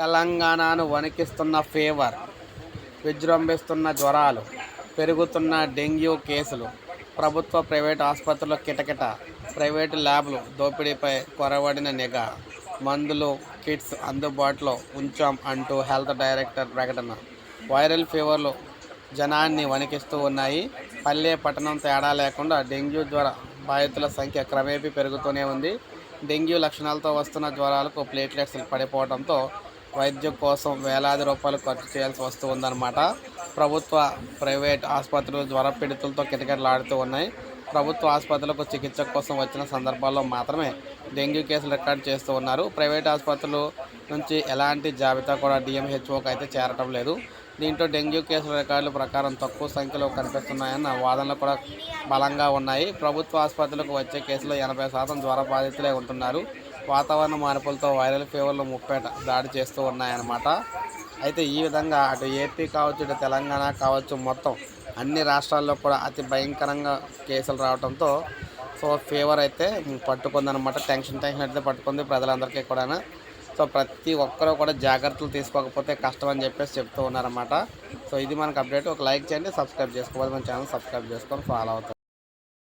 తెలంగాణను వణికిస్తున్న ఫీవర్ విజృంభిస్తున్న జ్వరాలు పెరుగుతున్న డెంగ్యూ కేసులు ప్రభుత్వ ప్రైవేట్ ఆసుపత్రుల కిటకిట ప్రైవేటు ల్యాబ్లు దోపిడీపై కొరవడిన నిఘా మందులు కిట్స్ అందుబాటులో ఉంచాం అంటూ హెల్త్ డైరెక్టర్ ప్రకటన. వైరల్ ఫీవర్లు జనాన్ని వణికిస్తూ ఉన్నాయి. పల్లె పట్టణం తేడా లేకుండా డెంగ్యూ జ్వర బాధితుల సంఖ్య క్రమేపీ పెరుగుతూనే ఉంది. డెంగ్యూ లక్షణాలతో వస్తున్న జ్వరాలకు ప్లేట్లెట్స్ పడిపోవడంతో వైద్యం కోసం వేలాది రూపాయలు ఖర్చు చేయాల్సి వస్తూ ఉందన్నమాట. ప్రభుత్వ ప్రైవేట్ ఆసుపత్రులు జ్వరపీడితులతో కిటకిటలాడుతూ ఉన్నాయి. ప్రభుత్వ ఆసుపత్రులకు చికిత్స కోసం వచ్చిన సందర్భాల్లో మాత్రమే డెంగ్యూ కేసులు రికార్డ్ చేస్తూ ఉన్నారు. ప్రైవేట్ ఆసుపత్రులు నుంచి ఎలాంటి జాబితా కూడా డిఎంహెచ్ఓకి అయితే చేరటం లేదు. దీంట్లో డెంగ్యూ కేసుల రికార్డుల ప్రకారం తక్కువ సంఖ్యలో కనిపిస్తున్నాయన్న వాదనలు కూడా బలంగా ఉన్నాయి. ప్రభుత్వ ఆసుపత్రులకు వచ్చే కేసులో ఎనభై శాతం జ్వర బాధితులే ఉంటున్నారు. వాతావరణ మార్పులతో వైరల్ ఫీవర్లు ముప్పేట దాడి చేస్తూ ఉన్నాయన్నమాట. అయితే ఈ విధంగా అటు ఏపీ కావచ్చు ఇటు తెలంగాణ కావచ్చు మొత్తం అన్ని రాష్ట్రాల్లో కూడా అతి భయంకరంగా కేసులు రావడంతో సో ఫీవర్ అయితే పట్టుకుందనమాట టెన్షన్ టెన్షన్ అయితే పట్టుకుంది ప్రజలందరికీ కూడా సో ప్రతి ఒక్కరూ కూడా జాగ్రత్తలు తీసుకోకపోతే కష్టం అని చెప్పేసి చెప్తూ ఉన్నారన్నమాట. సో ఇది మనకు అప్డేట్. ఒక లైక్ చేయండి సబ్స్క్రైబ్ చేసుకోవాలి. మన ఛానల్ సబ్స్క్రైబ్ చేసుకొని ఫాలో అవుతుంది